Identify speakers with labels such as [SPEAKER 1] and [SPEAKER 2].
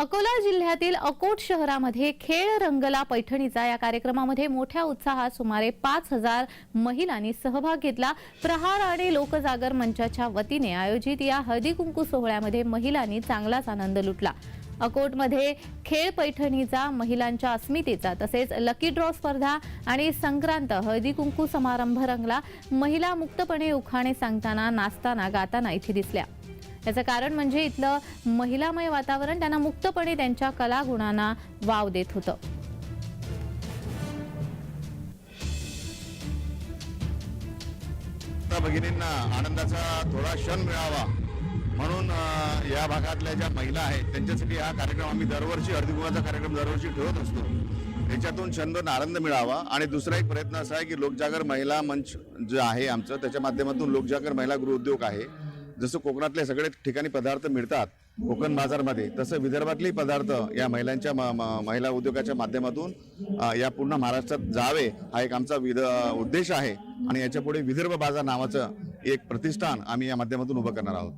[SPEAKER 1] अकोला जिल्ह्यातील अकोट शहरामध्ये खेळ रंगला पैठणीचा या कार्यक्रमामध्ये मोठ्या उत्साहात सुमारे पाच हजार महिलांनी सहभाग घेतला. प्रहार आणि लोकजागर मंचाच्या वतीने आयोजित या हळदी कुंकू सोहळ्यामध्ये महिलांनी चांगलाच आनंद लुटला. अकोटमध्ये खेळ पैठणीचा महिलांच्या अस्मितेचा तसेच लकी ड्रॉ स्पर्धा आणि संक्रांत हळदी कुंकू समारंभ रंगला. महिला मुक्तपणे उखाणे सांगताना नाचताना गाताना इथे दिसल्या. याचं कारण म्हणजे इथलं महिलामय वातावरण त्यांना मुक्तपणे त्यांच्या कलागुणांना वाव देत होतं.
[SPEAKER 2] भगिनींना आनंदाचा थोडा क्षण मिळावा. म्हणून या भागातल्या ज्या महिला आहेत त्यांच्यासाठी हा कार्यक्रम आम्ही दरवर्षी हळदीकुंकाचा कार्यक्रम दरवर्षी ठेवत असतो. त्याच्यातून छंद आनंद मिळावा. आणि दुसरा एक प्रयत्न असा आहे की लोकजागर महिला मंच जे आहे आमचं त्याच्या माध्यमातून लोकजागर महिला गृहउद्योग आहे. जसं कोकणातले सगळे ठिकाणी पदार्थ मिळतात कोकण बाजारमध्ये तसं विदर्भातले पदार्थ या महिलांच्या म- महिला उद्योगाच्या माध्यमातून या पूर्ण महाराष्ट्रात जावे हा एक आमचा विद उद्देश आहे. आणि याच्यापुढे विदर्भ बाजार नावाचं एक प्रतिष्ठान आम्ही या माध्यमातून उभं करणार आहोत.